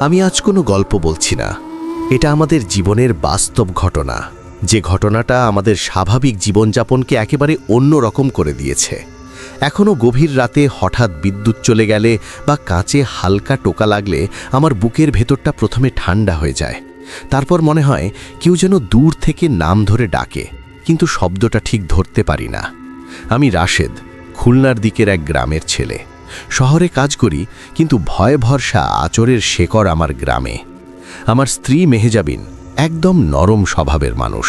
আমি আজ কোনো গল্প বলছি না। এটা আমাদের জীবনের বাস্তব ঘটনা। যে ঘটনাটা আমাদের স্বাভাবিক জীবনযাপনকে একেবারে অন্য রকম করে দিয়েছে। এখনও গভীর রাতে হঠাৎ বিদ্যুৎ চলে গেলে বা কাঁচে হালকা টোকা লাগলে আমার বুকের ভেতরটা প্রথমে ঠান্ডা হয়ে যায়। তারপর মনে হয় কেউ যেন দূর থেকে নাম ধরে ডাকে, কিন্তু শব্দটা ঠিক ধরতে পারি না। আমি রাশেদ, খুলনার দিকের এক গ্রামের ছেলে। শহরে কাজ করি, কিন্তু ভয় ভরসা আচরের শেকড় আমার গ্রামে। আমার স্ত্রী মেহেজাবিন একদম নরম স্বভাবের মানুষ।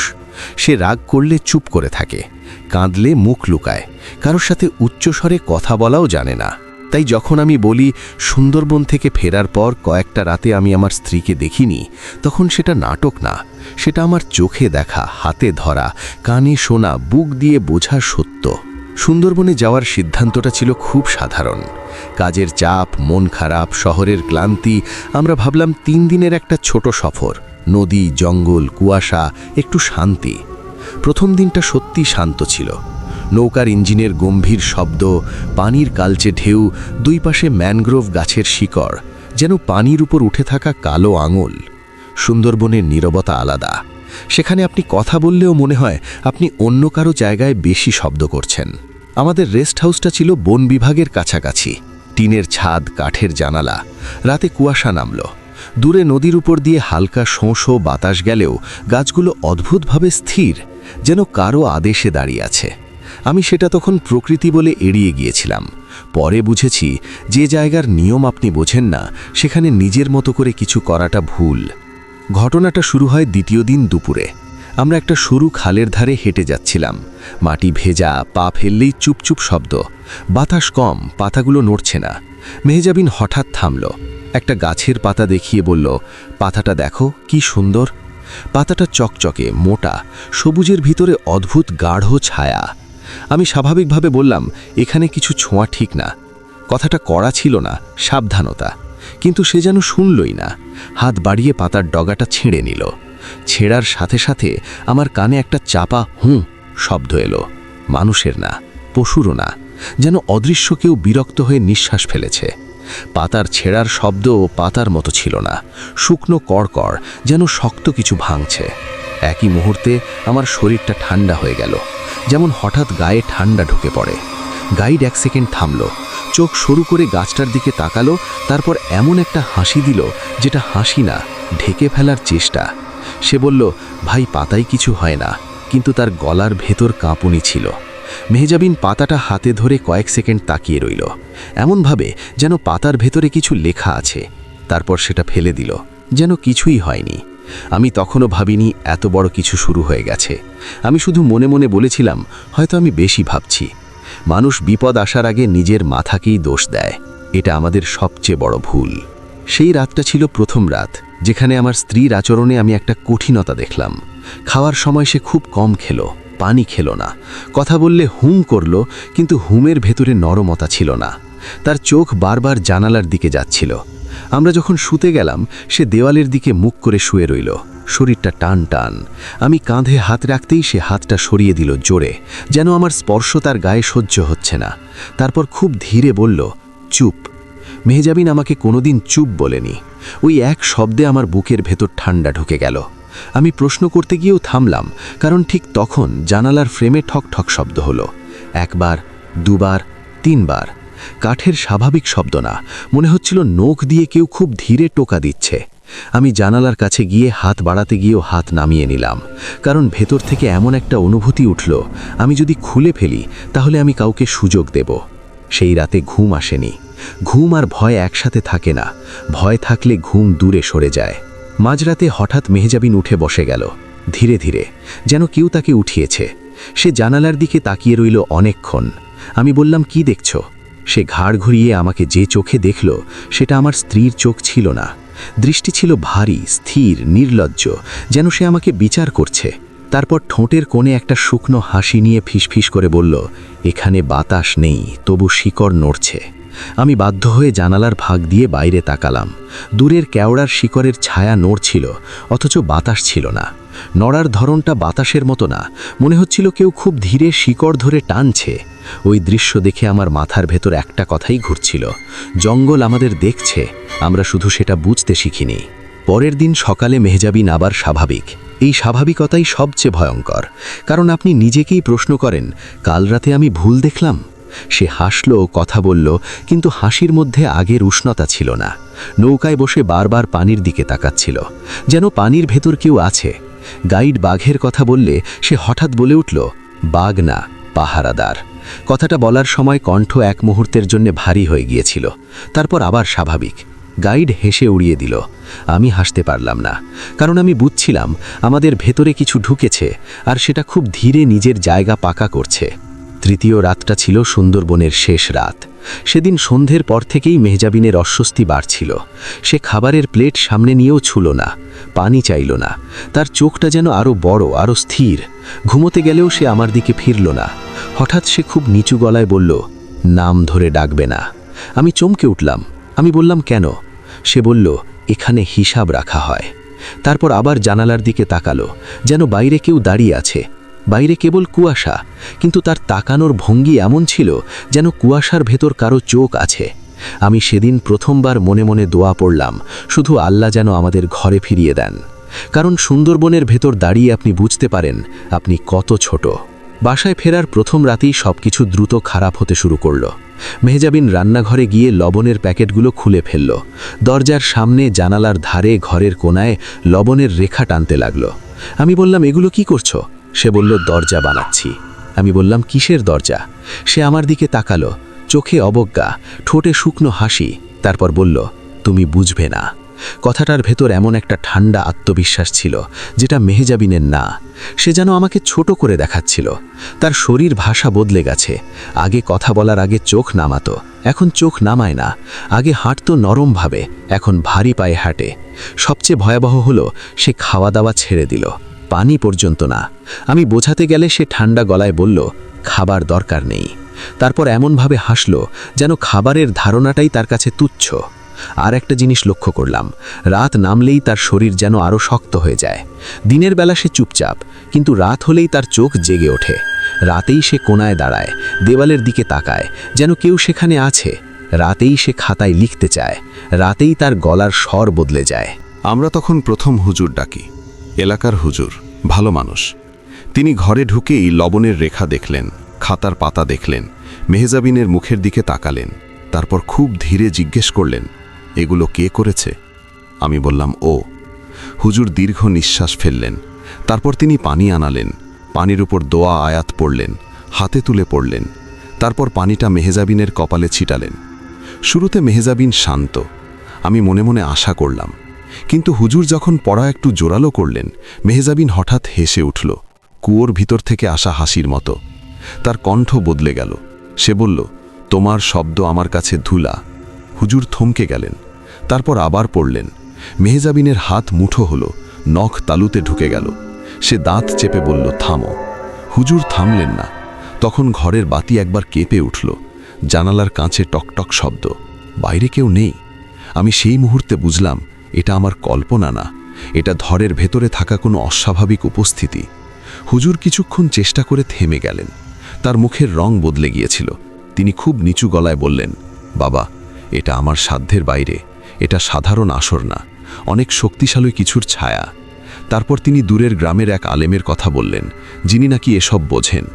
সে রাগ করলে চুপ করে থাকে, কাঁদলে মুখ লুকায়, কারোর সাথে উচ্চস্বরে কথা বলাও জানে না। তাই যখন আমি বলি, সুন্দরবন থেকে ফেরার পর কয়েকটা রাতে আমি আমার স্ত্রীকে দেখিনি, তখন সেটা নাটক না। সেটা আমার চোখে দেখা, হাতে ধরা, কানে শোনা, বুক দিয়ে বোঝা সত্য। সুন্দরবনে যাওয়ার সিদ্ধান্তটা ছিল খুব সাধারণ। কাজের চাপ, মন খারাপ, শহরের ক্লান্তি, আমরা ভাবলাম তিন দিনের একটা ছোট সফর, নদী, জঙ্গল, কুয়াশা, একটু শান্তি। প্রথম দিনটা সত্যি শান্ত ছিল। নৌকার ইঞ্জিনের গম্ভীর শব্দ, পানির কালচে ঢেউ, দুই পাশে ম্যানগ্রোভ গাছের শিকড়, যেন পানির উপর উঠে থাকা কালো আঙুল। সুন্দরবনের নীরবতা আলাদা। সেখানে আপনি কথা বললেও মনে হয় আপনি অন্য কারও জায়গায় বেশি শব্দ করছেন। আমাদের রেস্ট হাউসটা ছিল বন বিভাগের কাছাকাছি। টিনের ছাদ, কাঠের জানালা। রাতে কুয়াশা নামল। দূরে নদীর উপর দিয়ে হালকা শোঁশো বাতাস গেলেও গাছগুলো অদ্ভুতভাবে স্থির, যেন কারও আদেশে দাঁড়িয়ে আছে। আমি সেটা তখন প্রকৃতি বলে এড়িয়ে গিয়েছিলাম। পরে বুঝেছি যে জায়গার নিয়ম আপনি বোঝেন না, সেখানে নিজের মতো করে কিছু করাটা ভুল। ঘটনাটা শুরু হয় দ্বিতীয় দিন দুপুরে। আমরা একটা সরু খালের ধারে হেঁটে যাচ্ছিলাম। মাটি ভেজা, পা ফেললেই চুপচুপ শব্দ। বাতাস কম, পাতাগুলো নড়ছে না। মেহজাবিন হঠাৎ থামল। একটা গাছের পাতা দেখিয়ে বলল, পাতাটা দেখো, কি সুন্দর। পাতাটা চকচকে, মোটা, সবুজের ভিতরে অদ্ভুত গাঢ় ছায়া। আমি স্বাভাবিকভাবে বললাম, এখানে কিছু ছোঁয়া ঠিক না। কথাটা কড়া ছিল না, সাবধানতা। কিন্তু সে যেন শুনলই না। হাত বাড়িয়ে পাতার ডগাটা ছিঁড়ে নিল। ছেঁড়ার সাথে সাথে আমার কানে একটা চাপা হুঁ শব্দ এলো। মানুষের না, পশুরও না, যেন অদৃশ্য কেউ বিরক্ত হয়ে নিঃশ্বাস ফেলেছে। পাতার ছেঁড়ার শব্দ পাতার মতো ছিল না। শুকনো কড়কড় যেন শক্ত কিছু ভাঙছে। একই মুহূর্তে আমার শরীরটা ঠান্ডা হয়ে গেল। যেমন হঠাৎ গায়ে ঠান্ডা ঢুকে পড়ে। গাইড এক সেকেন্ড থামল। চোখ সরু করে গাছটার দিকে তাকালো, তারপর এমন একটা হাসি দিল যেটা হাসি না, ঢেকে ফেলার চেষ্টা। সে বলল, ভাই, পাতায় কিছু হয় না। কিন্তু তার গলার ভেতর কাঁপুনি ছিল। মেহজাবিন পাতাটা হাতে ধরে কয়েক সেকেন্ড তাকিয়ে রইল। এমনভাবে যেন পাতার ভেতরে কিছু লেখা আছে। তারপর সেটা ফেলে দিল। যেন কিছুই হয়নি। আমি তখনও ভাবিনি এত বড় কিছু শুরু হয়ে গেছে। আমি শুধু মনে মনে বলেছিলাম, হয়তো আমি বেশি ভাবছি। মানুষ বিপদ আসার আগে নিজের মাথাকেই দোষ দেয়। এটা আমাদের সবচেয়ে বড় ভুল। সেই রাতটা ছিল প্রথম রাত, যেখানে আমার স্ত্রীর আচরণে আমি একটা কঠিনতা দেখলাম। খাওয়ার সময় সে খুব কম খেলো, পানি খেলো না। কথা বললে হুম করল, কিন্তু হুমের ভেতরে নরমতা ছিল না। তার চোখ বারবার জানালার দিকে যাচ্ছিল। আমরা যখন শুতে গেলাম, সে দেওয়ালের দিকে মুখ করে শুয়ে রইল। শরীরটা টান টান। আমি কাঁধে হাত রাখতেই সে হাতটা সরিয়ে দিল জোরে, যেন আমার স্পর্শ তার গায়ে সহ্য হচ্ছে না। তারপর খুব ধীরে বলল, চুপ। মেহজাবিন আমাকে কোনোদিন চুপ বলেনি। ওই এক শব্দে আমার বুকের ভেতর ঠান্ডা ঢুকে গেল। আমি প্রশ্ন করতে গিয়েও থামলাম, কারণ ঠিক তখন জানালার ফ্রেমে ঠক ঠক শব্দ হলো। একবার, দুবার, তিনবার কাঠের স্বাভাবিক শব্দ না। মনে হচ্ছিল নখ দিয়ে কেউ খুব ধীরে টোকা দিচ্ছে। আমি জানালার কাছে গিয়ে হাত বাড়াতে গিয়েও হাত নামিয়ে নিলাম। কারণ ভেতর থেকে এমন একটা অনুভূতি উঠল, আমি যদি খুলে ফেলি, তাহলে আমি কাউকে সুযোগ দেব। সেই রাতে ঘুম আসেনি। ঘুম আর ভয় একসাথে থাকে না। ভয় থাকলে ঘুম দূরে সরে যায়। মাঝরাতে হঠাৎ মেহজাবিন উঠে বসে গেল। ধীরে ধীরে, যেন কেউ তাকে উঠিয়েছে। সে জানালার দিকে তাকিয়ে রইল অনেকক্ষণ। আমি বললাম, কি দেখছ? সে ঘাড় ঘুরিয়ে আমাকে যে চোখে দেখল, সেটা আমার স্ত্রীর চোখ ছিল না। দৃষ্টি ছিল ভারী, স্থির, নির্লজ্জ, যেন সে আমাকে বিচার করছে। তারপর ঠোঁটের কোণে একটা শুকনো হাসি নিয়ে ফিসফিস করে বলল, এখানে বাতাস নেই, তবু শিকড় নড়ছে। আমি বাধ্য হয়ে জানালার ভাগ দিয়ে বাইরে তাকালাম। দূরের কেওড়ার শিকড়ের ছায়া নড়ছিল, অথচ বাতাস ছিল না। নড়ার ধরনটা বাতাসের মতো না, মনে হচ্ছিল কেউ খুব ধীরে শিকড় ধরে টানছে। ওই দৃশ্য দেখে আমার মাথার ভেতর একটা কথাই ঘুরছিল। জঙ্গল আমাদের দেখছে, আমরা শুধু সেটা বুঝতে শিখিনি। পরের দিন সকালে মেহজাবিন আবার স্বাভাবিক। এই স্বাভাবিকতাই সবচেয়ে ভয়ঙ্কর। কারণ আপনি নিজেকেই প্রশ্ন করেন, কাল রাতে আমি ভুল দেখলাম? সে হাসল কথা বলল, কিন্তু হাসির মধ্যে আগের উষ্ণতা ছিল না। নৌকায় বসে বারবার পানির দিকে তাকাচ্ছিল, যেন পানির ভেতর কেউ আছে। গাইড বাঘের কথা বললে সে হঠাৎ বলে উঠল, বাঘ না। পাহারাদার। কথাটা বলার সময় কণ্ঠ এক মুহূর্তের জন্য ভারী হয়ে গিয়েছিল, তারপর আবার স্বাভাবিক। গাইড হেসে উড়িয়ে দিল, আমি হাসতে পারলাম না, কারণ আমি বুঝছিলাম আমাদের ভেতরে কিছু ঢুকেছে আর সেটা খুব ধীরে নিজের জায়গা পাকা করছে। তৃতীয় রাতটা ছিল সুন্দরবনের শেষ রাত। সেদিন সন্ধ্যের পর থেকেই মেহজাবিনের অস্বস্তি বাড়ছিল। সে খাবারের প্লেট সামনে নিয়েও ছুল না, পানি চাইল না। তার চোখটা যেন আরও বড় আরও স্থির। ঘুমোতে গেলেও সে আমার দিকে ফিরল না। হঠাৎ সে খুব নিচু গলায় বলল, নাম ধরে ডাকবে না। আমি চমকে উঠলাম। আমি বললাম, কেন? সে বলল, এখানে হিসাব রাখা হয়। তারপর আবার জানালার দিকে তাকালো, যেন বাইরে কেউ দাঁড়িয়ে আছে। বাইরে কেবল কুয়াশা, কিন্তু তার তাকানোর ভঙ্গি এমন ছিল যেন কুয়াশার ভেতর কারও চোখ আছে। আমি সেদিন প্রথমবার মনে মনে দোয়া পড়লাম, শুধু আল্লাহ যেন আমাদের ঘরে ফিরিয়ে দেন। কারণ সুন্দরবনের ভেতর দাঁড়িয়ে আপনি বুঝতে পারেন আপনি কত ছোট। বাসায় ফেরার প্রথম রাতেই সবকিছু দ্রুত খারাপ হতে শুরু করল। মেহজাবিন রান্নাঘরে গিয়ে লবণের প্যাকেটগুলো খুলে ফেলল। দরজার সামনে জানালার ধারে ঘরের কোনায় লবণের রেখা টানতে লাগল। আমি বললাম, এগুলো কি করছ? সে বলল, দরজা বানাচ্ছি। আমি বললাম, কিসের দরজা? সে আমার দিকে তাকালো, চোখে অবজ্ঞা, ঠোঁটে শুকনো হাসি, তারপর বলল, তুমি বুঝবে না। কথাটার ভেতর এমন একটা ঠান্ডা আত্মবিশ্বাস ছিল, যেটা মেহেজাবিনের না। সে যেন আমাকে ছোট করে দেখাচ্ছিল। তার শরীর ভাষা বদলে গেছে। আগে কথা বলার আগে চোখ নামাতো, এখন চোখ নামায় না। আগে হাঁটতো নরমভাবে, এখন ভারী পায়ে হাঁটে। সবচেয়ে ভয়াবহ হলো, সে খাওয়া দাওয়া ছেড়ে দিল। পানি পর্যন্ত না। আমি বোঝাতে গেলে সে ঠান্ডা গলায় বলল, খাবার দরকার নেই। তারপর এমনভাবে হাসল যেন খাবারের ধারণাটাই তার কাছে তুচ্ছ। আর একটা জিনিস লক্ষ্য করলাম, রাত নামলেই তার শরীর যেন আরও শক্ত হয়ে যায়। দিনের বেলা সে চুপচাপ, কিন্তু রাত হলেই তার চোখ জেগে ওঠে। রাতেই সে কোনায় দাঁড়ায়, দেওয়ালের দিকে তাকায়, যেন কেউ সেখানে আছে। রাতেই সে খাতায় লিখতে চায়, রাতেই তার গলার স্বর বদলে যায়। আমরা তখন প্রথম হুজুর ডাকি। এলাকার হুজুর, ভালো মানুষ। তিনি ঘরে ঢুকেই লবণের রেখা দেখলেন, খাতার পাতা দেখলেন, মেহজাবিনের মুখের দিকে তাকালেন, তারপর খুব ধীরে জিজ্ঞেস করলেন, এগুলো কে করেছে? আমি বললাম, ও। হুজুর দীর্ঘ নিঃশ্বাস ফেললেন, তারপর তিনি পানি আনালেন, পানির উপর দোয়া আয়াত পড়লেন, হাতে তুলে পড়লেন, তারপর পানিটা মেহেজাবিনের কপালে ছিটালেন। শুরুতে মেহেজাবিন শান্ত, আমি মনে মনে আশা করলাম কিন্তু হুজুর যখন পড়া একটু জোরালো করলেন, মেহজাবিন হঠাৎ হেসে উঠল, কুয়োর ভিতর থেকে আসা হাসির মতো। তার কণ্ঠ বদলে গেল। সে বলল, তোমার শব্দ আমার কাছে ধুলা। হুজুর থমকে গেলেন। তারপর আবার পড়লেন। মেহজাবিনের হাত মুঠো হলো, নখ তালুতে ঢুকে গেল। সে দাঁত চেপে বলল, থামো। হুজুর থামলেন না। তখন ঘরের বাতি একবার কেঁপে উঠল। জানালার কাঁচে টকটক শব্দ, বাইরে কেউ নেই? আমি সেই মুহূর্তে বুঝলাম এটা আমার কল্পনা না। এটা ধরের ভেতরে থাকা কোনো অস্বাভাবিক উপস্থিতি। হুজুর কিছুক্ষণ চেষ্টা করে থেমে গেলেন। তার মুখের রং বদলে গিয়েছিল। তিনি খুব নিচু গলায় বললেন, বাবা, এটা আমার সাধ্যের বাইরে। এটা সাধারণ আসর না। অনেক শক্তিশালী কিছুর ছায়া। তারপর তিনি দূরের গ্রামের এক আলেমের কথা বললেন, যিনি নাকি এসব বোঝেন।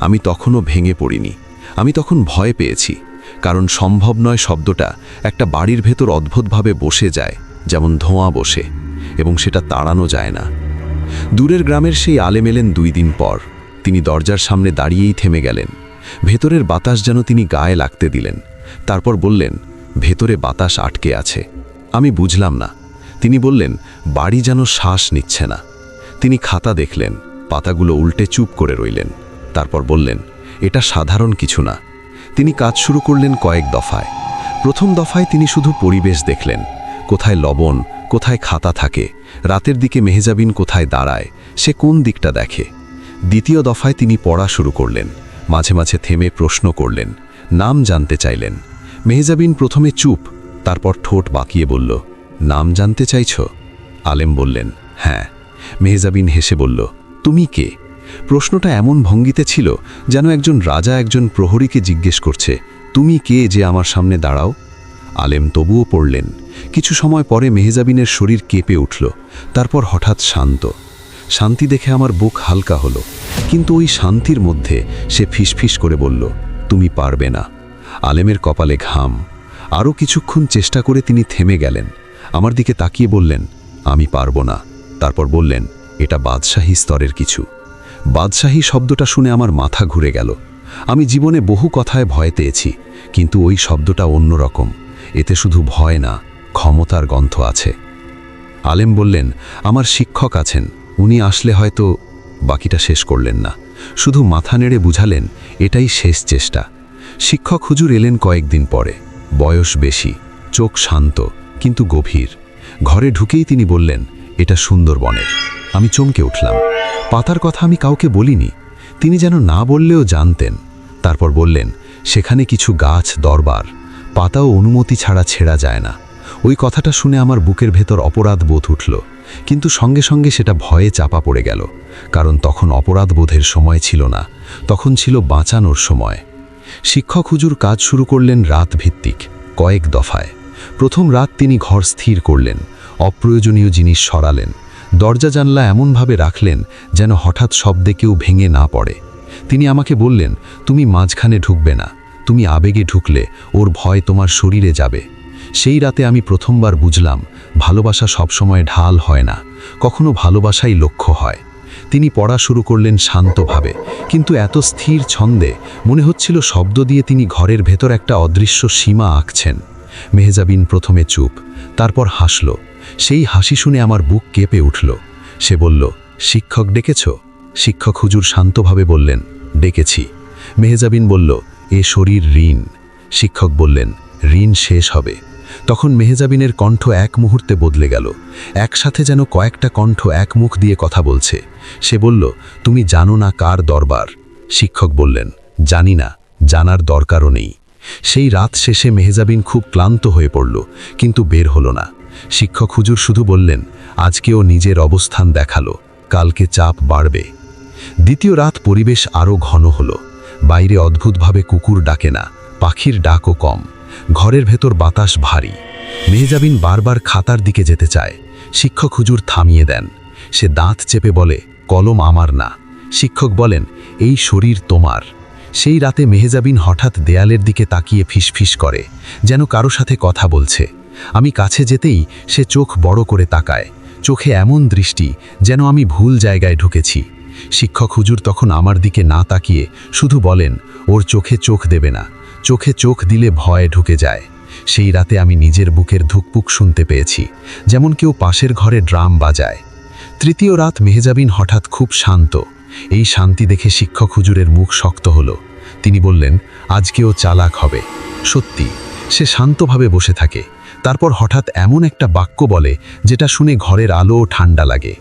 আমি তখনও ভেঙে পড়িনি। আমি তখন ভয় পেয়েছি। কারণ সম্ভব নয় শব্দটা একটা বাড়ির ভেতর অদ্ভুতভাবে বসে যায়। যেমন ধোঁয়া বসে, এবং সেটা তাড়ানো যায় না। দূরের গ্রামের সেই আলেম এলেন দুই দিন পর। তিনি দরজার সামনে দাঁড়িয়েই থেমে গেলেন। ভেতরের বাতাস যেন তিনি গায়ে লাগতে দিলেন। তারপর বললেন, ভেতরে বাতাস আটকে আছে। আমি বুঝলাম না। তিনি বললেন, বাড়ি যেন শ্বাস নিচ্ছে না। তিনি খাতা দেখলেন, পাতাগুলো উল্টে চুপ করে রইলেন। তারপর বললেন, এটা সাধারণ কিছু না। তিনি কাজ শুরু করলেন কয়েক দফায়। প্রথম দফায় তিনি শুধু পরিবেশ দেখলেন। কোথায় লবণ, কোথায় খাতা থাকে, রাতের দিকে মেহজাবিন কোথায় দাঁড়ায়, সে কোন দিকটা দেখে? দ্বিতীয় দফায় তিনি পড়া শুরু করলেন, মাঝে মাঝে থেমে প্রশ্ন করলেন, নাম জানতে চাইলেন। মেহজাবিন প্রথমে চুপ, তারপর ঠোঁট বাঁকিয়ে বলল, নাম জানতে চাইছ? আলেম বললেন হ্যাঁ। মেহজাবিন হেসে বলল, তুমি কে? প্রশ্নটা এমন ভঙ্গিতে ছিল যেন একজন রাজা একজন প্রহরীকে জিজ্ঞেস করছে, তুমি কে যে আমার সামনে দাঁড়াও? আলেম তবুও পড়লেন কিছু সময় পরে মেহেজাবিনের শরীর কেঁপে উঠল। তারপর হঠাৎ শান্ত। শান্তি দেখে আমার বুক হালকা হলো। কিন্তু ওই শান্তির মধ্যে সে ফিসফিস করে বলল, তুমি পারবে না। আলেমের কপালে ঘাম। আরও কিছুক্ষণ চেষ্টা করে তিনি থেমে গেলেন। আমার দিকে তাকিয়ে বললেন, আমি পারব না। তারপর বললেন, এটা বাদশাহী স্তরের কিছু। বাদশাহী শব্দটা শুনে আমার মাথা ঘুরে গেল। আমি জীবনে বহু কথায় ভয় পেয়েছি, কিন্তু ওই শব্দটা অন্যরকম। এতে শুধু ভয় না ক্ষমতার গন্ধ আছে। আলেম বললেন, আমার শিক্ষক আছেন, উনি আসলে হয়তো বাকিটা শেষ করলেন না। শুধু মাথা নেড়ে বুঝালেন, এটাই শেষ চেষ্টা। শিক্ষক হুজুর এলেন কয়েকদিন পরে। বয়স বেশি, চোখ শান্ত, কিন্তু গভীর। ঘরে ঢুকেই তিনি বললেন, এটা সুন্দরবনের। আমি চমকে উঠলাম। পাতার কথা আমি কাউকে বলিনি। তিনি যেন না বললেও জানতেন। তারপর বললেন, সেখানে কিছু গাছ দরবার। পাতাও অনুমতি ছাড়া ছেঁড়া যায় না। ওই কথাটা শুনে আমার বুকের ভেতর অপরাধ বোধ উঠল। কিন্তু সঙ্গে সঙ্গে সেটা ভয়ে চাপা পড়ে গেল, কারণ তখন অপরাধ বোধের সময় ছিল না, তখন ছিল বাঁচানোর সময়। শিক্ষক হুজুর কাজ শুরু করলেন রাত ভিত্তিক, কয়েক দফায়। প্রথম রাত তিনি ঘর স্থির করলেন, অপ্রয়োজনীয় জিনিস সরালেন, দরজা জানলা এমনভাবে রাখলেন যেন হঠাৎ শব্দে কেউ ভেঙে না পড়ে। তিনি আমাকে বললেন, তুমি মাঝখানে ঢুকবে না, তুমি আবেগে ঢুকলে, ওর ভয় তোমার শরীরে যাবে। সেই রাতে আমি প্রথমবার বুঝলাম, ভালোবাসা সবসময় ঢাল হয় না, কখনো ভালোবাসাই লক্ষ্য হয়। তিনি পড়া শুরু করলেন শান্তভাবে, কিন্তু এত স্থির ছন্দে মনে হচ্ছিল শব্দ দিয়ে তিনি ঘরের ভেতর একটা অদৃশ্য সীমা আঁকছেন। মেহজাবিন প্রথমে চুপ, তারপর হাসল। সেই হাসি শুনে আমার বুক কেঁপে উঠল। সে বলল, শিক্ষক ডেকেছ? শিক্ষক হুজুর শান্তভাবে বললেন, ডেকেছি। মেহজাবিন বলল, এ শরীর ঋণ। শিক্ষক বললেন, ঋণ শেষ হবে। তখন মেহেজাবিনের কণ্ঠ এক মুহূর্তে বদলে গেল। একসাথে যেন কয়েকটা কণ্ঠ এক মুখ দিয়ে কথা বলছে। সে বলল, তুমি জানো না কার দরবার? শিক্ষক বললেন, জানি না, জানার দরকারও নেই। সেই রাত শেষে মেহজাবিন খুব ক্লান্ত হয়ে পড়ল, কিন্তু বের হলো না। শিক্ষক হুজুর শুধু বললেন, আজকেও নিজের অবস্থান দেখাল, কালকে চাপ বাড়বে। দ্বিতীয় রাত পরিবেশ আরও ঘন হলো। বাইরে অদ্ভুতভাবে কুকুর ডাকে না, পাখির ডাকও কম। ঘরের ভেতর বাতাস ভারী। মেহজাবিন বারবার খাতার দিকে যেতে চায়। শিক্ষক হুজুর থামিয়ে দেন। সে দাঁত চেপে বলে, কলম আমার না। শিক্ষক বলেন, এই শরীর তোমার। সেই রাতে মেহজাবিন হঠাৎ দেয়ালের দিকে তাকিয়ে ফিসফিস করে, যেন কারও সাথে কথা বলছে। আমি কাছে যেতেই সে চোখ বড় করে তাকায়। চোখে এমন দৃষ্টি যেন আমি ভুল জায়গায় ঢুকেছি। শিক্ষক হুজুর তখন আমার দিকে না তাকিয়ে শুধু বলেন, ওর চোখে চোখ দেবে না। চোখে চোখ দিলে ভয়ে ঢুকে যায়। সেই রাতে আমি নিজের বুকের ধুকপুক শুনতে পেয়েছি, যেমন কেউ পাশের ঘরে ড্রাম বাজায়। তৃতীয় রাত মেহেজাবিন হঠাৎ খুব শান্ত। এই শান্তি দেখে শিক্ষক হুজুরের মুখ শক্ত হলো। তিনি বললেন, আজকেও চালাক হবে। সত্যি, সে শান্তভাবে বসে থাকে। তারপর হঠাৎ এমন একটা বাক্য বলে, যেটা শুনে ঘরের আলো ঠান্ডা লাগে।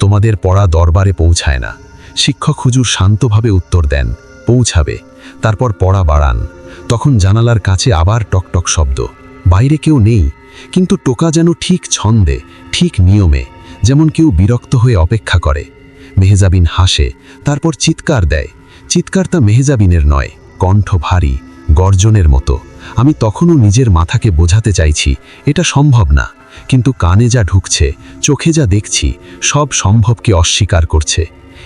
তোমাদের পড়া দরবারে পৌঁছায় না। শিক্ষক হুজুর শান্তভাবে উত্তর দেন, পৌঁছাবে। তারপর পড়া বাড়ান। তখন জানালার কাছে আবার টকটক শব্দ। বাইরে কেউ নেই, কিন্তু টোকা যেন ঠিক ছন্দে, ঠিক নিয়মে, যেমন কেউ বিরক্ত হয়ে অপেক্ষা করে। মেহেজাবিন হাসে, তারপর চিৎকার দেয়। চিৎকার তা মেহজাবিনের নয়, কণ্ঠ ভারী, গর্জনের মতো। আমি তখনও নিজের মাথাকে বোঝাতে চাইছি, এটা সম্ভব না। কিন্তু কানে যা ঢুকছে, চোখে যা দেখছি, সব সম্ভবকে অস্বীকার করছে।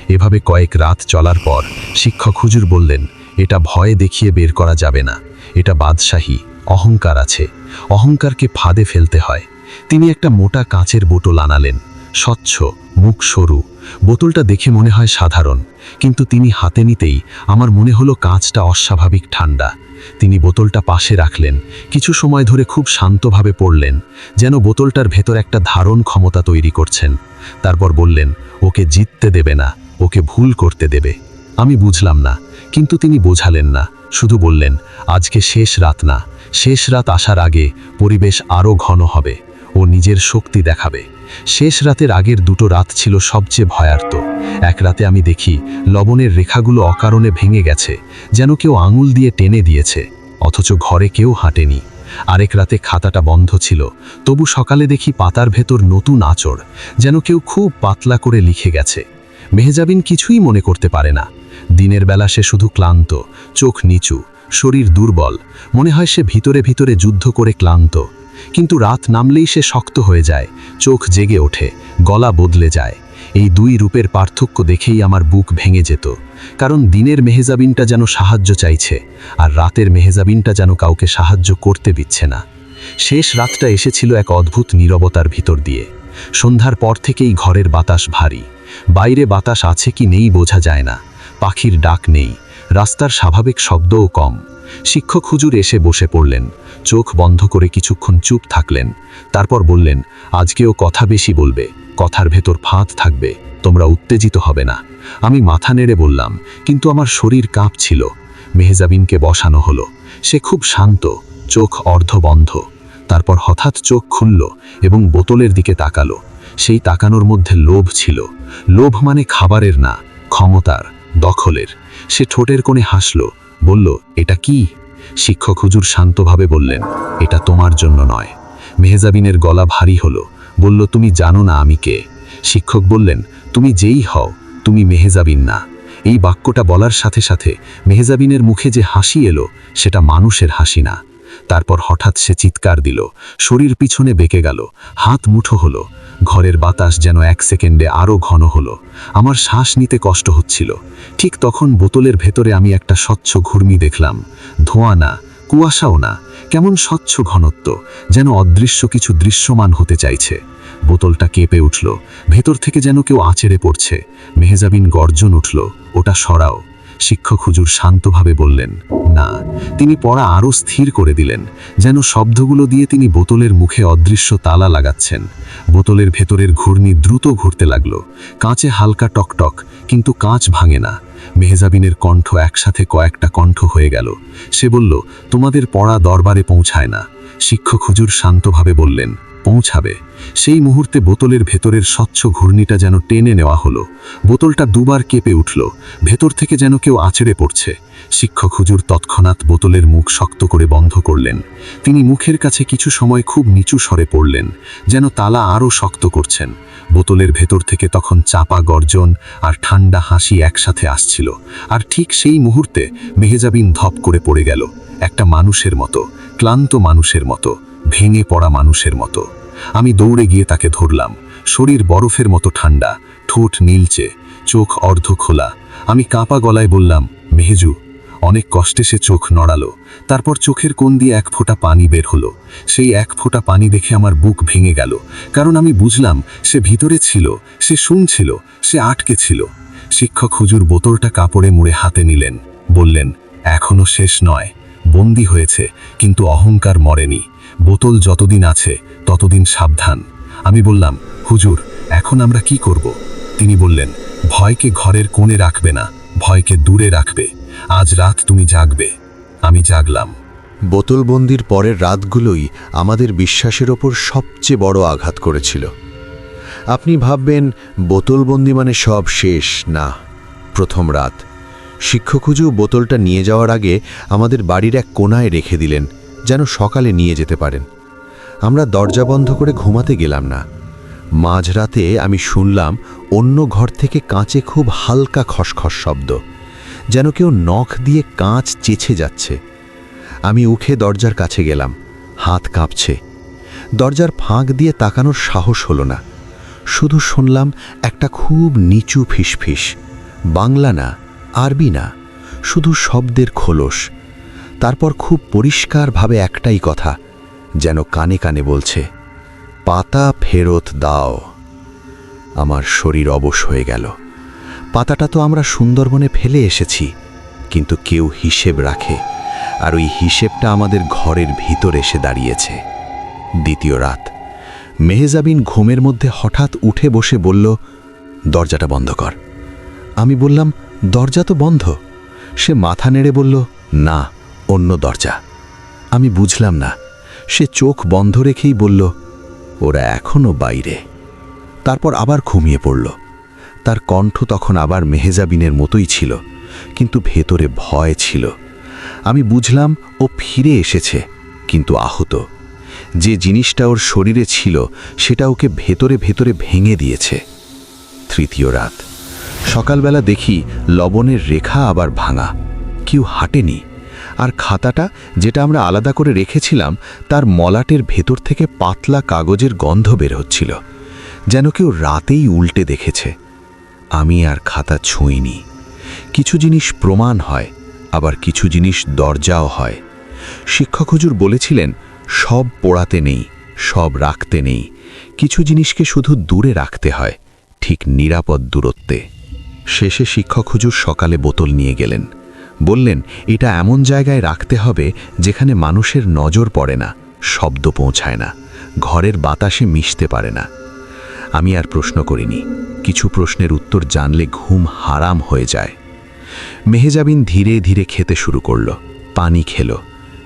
এভাবে কয়েক রাত চলার পর শিক্ষক হুজুর বললেন এটা ভয়ে দেখিয়ে বের করা যাবে না। এটা বাদশাহী, অহংকার আছে। অহংকারকে ফাঁদে ফেলতে হয়। তিনি একটা মোটা কাঁচের বোতল আনালেন। স্বচ্ছ, মুখ সরু। বোতলটা দেখে মনে হয় সাধারণ। কিন্তু তিনি হাতে নিতেই আমার মনে হলো কাঁচটা অস্বাভাবিক ঠান্ডা। তিনি বোতলটা পাশে রাখলেন। কিছু সময় ধরে খুব শান্তভাবে পড়লেন, যেন বোতলটার ভেতর একটা ধারণ ক্ষমতা তৈরি করছেন। তারপর বললেন, ওকে জিততে দেবে না, ওকে ভুল করতে দেবে। আমি বুঝলাম না। কিন্তু তিনি বোঝালেন না, শুধু বললেন, আজকে শেষ রাত না, শেষ রাত আসার আগে পরিবেশ আরও ঘন হবে, ও নিজের শক্তি দেখাবে। শেষ রাতের আগের দুটো রাত ছিল সবচেয়ে ভয়ার্ত। এক রাতে আমি দেখি লবণের রেখাগুলো অকারণে ভেঙে গেছে, যেন কেউ আঙুল দিয়ে টেনে দিয়েছে, অথচ ঘরে কেউ হাঁটেনি। আরেক রাতে খাতাটা বন্ধ ছিল, তবু সকালে দেখি পাতার ভেতর নতুন আচর যেন কেউ খুব পাতলা করে লিখে গেছে। মেহজাবিন কিছুই মনে করতে পারে না। দিনের বেলা সে শুধু ক্লান্ত, চোখ নিচু, শরীর দুর্বল, মনে হয় সে ভিতরে ভিতরে যুদ্ধ করে ক্লান্ত। কিন্তু রাত নামলেই সে শক্ত হয়ে যায়, চোখ জেগে ওঠে, গলা বদলে যায়। এই দুই রূপের পার্থক্য দেখেই আমার বুক ভেঙে যেত, কারণ দিনের মেহেজাবিনটা যেন সাহায্য চাইছে, আর রাতের মেহেজাবিনটা যেন কাউকে সাহায্য করতে দিচ্ছে না। শেষ রাতটা এসেছিল এক অদ্ভুত নীরবতার ভিতর দিয়ে। সন্ধ্যার পর থেকেই ঘরের বাতাস ভারী। বাইরে বাতাস আছে কি নেই বোঝা যায় না। পাখির ডাক নেই, রাস্তার স্বাভাবিক শব্দও কম। শিক্ষক হুজুর এসে বসে পড়লেন, চোখ বন্ধ করে কিছুক্ষণ চুপ থাকলেন, তারপর বললেন, আজকেও কথা বেশি বলবে, কথার ভেতর ফাঁদ থাকবে, তোমরা উত্তেজিত হবে না। আমি মাথা নেড়ে বললাম, কিন্তু আমার শরীর কাঁপছিল, মেহেজাবিনকে বসানো হলো, সে খুব শান্ত, চোখ অর্ধবন্ধ। তারপর হঠাৎ চোখ খুলল এবং বোতলের দিকে তাকালো, সেই তাকানোর মধ্যে লোভ ছিল, লোভ মানে খাবারের না, ক্ষমতার। দখলের। সে ঠোঁটের কোণে হাসল, বলল, এটা কি? শিক্ষক হুজুর শান্তভাবে বললেন, এটা তোমার জন্য নয়। মেহজাবিনের গলা ভারী হলো, বলল, তুমি জানো না আমি কে? শিক্ষক বললেন, তুমি যেই হও, তুমি মেহেজাবিন না। এই বাক্যটা বলার সাথে সাথে মেহেজাবিনের মুখে যে হাসি এলো, সেটা মানুষের হাসি না। তারপর হঠাৎ সে চিৎকার দিল, শরীর পিছনে বেঁকে গেল, হাত মুঠো হলো ঘরের বাতাস যেন এক সেকেন্ডে আরও ঘন হলো। আমার শ্বাস নিতে কষ্ট হচ্ছিল। ঠিক তখন বোতলের ভেতরে আমি একটা স্বচ্ছ ঘূর্ণি দেখলাম। ধোঁয়া না, কুয়াশাও না, কেমন স্বচ্ছ ঘনত্ব, যেন অদৃশ্য কিছু দৃশ্যমান হতে চাইছে। বোতলটা কেঁপে উঠল, ভেতর থেকে যেন কেউ আচেড়ে পড়ছে। মেহেজাবিন গর্জন উঠল, ওটা সরাও। শিক্ষক হুজুর শান্তভাবে বললেন, না। তিনি পড়া আরও স্থির করে দিলেন, যেন শব্দগুলো দিয়ে তিনি বোতলের মুখে অদৃশ্য তালা লাগাচ্ছেন। বোতলের ভেতরের ঘূর্ণি দ্রুত ঘুরতে লাগল। কাঁচে হালকা টকটক, কিন্তু কাঁচ ভাঙে না। মেহজাবিনের কণ্ঠ একসাথে কয়েকটা কণ্ঠ হয়ে গেল। সে বলল, তোমাদের পড়া দরবারে পৌঁছায় না। শিক্ষক হুজুর শান্তভাবে বললেন পৌঁছাবে। সেই মুহূর্তে বোতলের ভেতরের স্বচ্ছ ঘূর্ণিটা যেন টেনে নেওয়া হলো। বোতলটা দুবার কেঁপে উঠল। ভেতর থেকে যেন কেউ আছড়ে পড়ছে। শিক্ষক হুজুর তৎক্ষণাৎ বোতলের মুখ শক্ত করে বন্ধ করলেন। তিনি মুখের কাছে কিছু সময় খুব নিচু স্বরে পড়লেন, যেন তালা আরও শক্ত করছেন। বোতলের ভেতর থেকে তখন চাপা গর্জন আর ঠান্ডা হাসি একসাথে আসছিল। আর ঠিক সেই মুহূর্তে মেহেজাবিন ধপ করে পড়ে গেল। একটা মানুষের মতো, ক্লান্ত মানুষের মতো। ভেঙে পড়া মানুষের মতো। আমি দৌড়ে গিয়ে তাকে ধরলাম। শরীর বরফের মতো ঠান্ডা, ঠোঁট নীলচে, চোখ অর্ধ খোলা। আমি কাঁপা গলায় বললাম, মেহেজু। অনেক কষ্টে সে চোখ নড়ালো। তারপর চোখের কোণ দিয়ে এক ফোঁটা পানি বের হলো। সেই এক ফোঁটা পানি দেখে আমার বুক ভেঙে গেল। কারণ আমি বুঝলাম, সে ভিতরে ছিল, সে শুনছিল, সে আটকে ছিল। শিক্ষক হুজুর বোতলটা কাপড়ে মুড়ে হাতে নিলেন। বললেন, এখনও শেষ নয়। বন্দি হয়েছে, কিন্তু অহংকার মরেনি। বোতল যতদিন আছে, ততদিন সাবধান। আমি বললাম, হুজুর, এখন আমরা কি করব? তিনি বললেন, ভয়কে ঘরের কোণে রাখবে না, ভয়কে দূরে রাখবে। আজ রাত তুমি জাগবে। আমি জাগলাম। বোতলবন্দির পরের রাতগুলোই আমাদের বিশ্বাসের ওপর সবচেয়ে বড় আঘাত করেছিল। আপনি ভাববেন, বোতলবন্দি মানে সব শেষ, না, প্রথম রাত। শিক্ষক হুজু বোতলটা নিয়ে যাওয়ার আগে আমাদের বাড়ির এক কোনায় রেখে দিলেন। যেন সকালে নিয়ে যেতে পারেন। আমরা দরজা বন্ধ করে ঘুমাতে গেলাম না। মাঝরাতে আমি শুনলাম অন্য ঘর থেকে কাঁচে খুব হালকা খসখস শব্দ, যেন কেউ নখ দিয়ে কাঁচ চেছে যাচ্ছে। আমি উঠে দরজার কাছে গেলাম, হাত কাঁপছে। দরজার ফাঁক দিয়ে তাকানোর সাহস হলো না। শুধু শুনলাম একটা খুব নিচু ফিসফিস, বাংলা না, আরবি না, শুধু শব্দের খোলস। তারপর খুব পরিষ্কারভাবে একটাই কথা, যেন কানে কানে বলছে, পাতা ফেরত দাও। আমার শরীর অবশ হয়ে গেল। পাতাটা তো আমরা সুন্দরবনে ফেলে এসেছি, কিন্তু কেউ হিসেব রাখে, আর ওই হিসেবটা আমাদের ঘরের ভিতর এসে দাঁড়িয়েছে। দ্বিতীয় রাত, মেহেজাবিন ঘুমের মধ্যে হঠাৎ উঠে বসে বলল, দরজাটা বন্ধ কর। আমি বললাম, দরজা তো বন্ধ। সে মাথা নেড়ে বলল, না। অন্য দরজা। আমি বুঝলাম না। সে চোখ বন্ধ রেখেই বলল, ওরা এখনও বাইরে। তারপর আবার ঘুমিয়ে পড়ল। তার কণ্ঠ তখন আবার মেহেজাবিনের মতোই ছিল, কিন্তু ভেতরে ভয় ছিল। আমি বুঝলাম, ও ফিরে এসেছে, কিন্তু আহত। যে জিনিসটা ওর শরীরে ছিল, সেটা ওকে ভেতরে ভেতরে ভেঙে দিয়েছে। তৃতীয় রাত। সকালবেলা দেখি লবণের রেখা আবার ভাঙা। কেউ হাঁটেনি। আর খাতাটা যেটা আমরা আলাদা করে রেখেছিলাম, তার মলাটের ভেতর থেকে পাতলা কাগজের গন্ধ বের হচ্ছিল, যেন কেউ রাতেই উল্টে দেখেছে। আমি আর খাতা ছুঁইনি। কিছু জিনিস প্রমাণ হয়, আবার কিছু জিনিস দরজাও হয়। শিক্ষক হুজুর বলেছিলেন, সব পোড়াতে নেই, সব রাখতে নেই, কিছু জিনিসকে শুধু দূরে রাখতে হয়, ঠিক নিরাপদ দূরত্বে। শেষে শিক্ষক হুজুর সকালে বোতল নিয়ে গেলেন। বললেন, এটা এমন জায়গায় রাখতে হবে যেখানে মানুষের নজর পড়ে না, শব্দ পৌঁছায় না, ঘরের বাতাসে মিশতে পারে না। আমি আর প্রশ্ন করিনি, কিছু প্রশ্নের উত্তর জানলে ঘুম হারাম হয়ে যায়। মেহেজাবিন ধীরে ধীরে খেতে শুরু করল, পানি খেলো,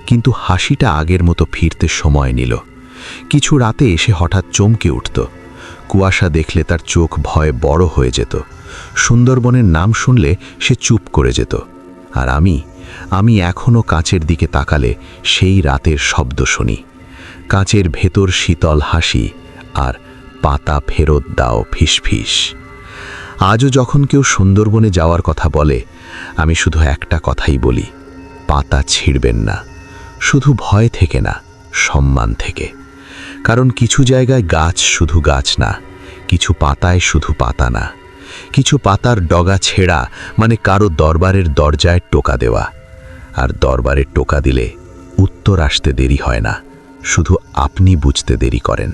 কিন্তু হাসিটা আগের মতো ফিরতে সময় নিল। কিছু রাতে এসে হঠাৎ চমকে উঠত, কুয়াশা দেখলে তার চোখ ভয়ে বড় হয়ে যেত, সুন্দরবনের নাম শুনলে সে চুপ করে যেত। আর আমি আমি এখনও কাঁচের দিকে তাকালে সেই রাতের শব্দ শুনি। কাঁচের ভেতর শীতল হাসি আর পাতা ফেরত দাও ফিসফিস। আজও যখন কেউ সুন্দরবনে যাওয়ার কথা বলে, আমি শুধু একটা কথাই বলি, পাতা ছিঁড়বেন না। শুধু ভয় থেকে না, সম্মান থেকে। কারণ কিছু জায়গায় গাছ শুধু গাছ না, কিছু পাতায় শুধু পাতা না। কিছু পাতার ডগা ছেঁড়া মানে কারও দরবারের দরজায় টোকা দেওয়া। আর দরবারে টোকা দিলে উত্তর আসতে দেরি হয় না, শুধু আপনি বুঝতে দেরি করেন।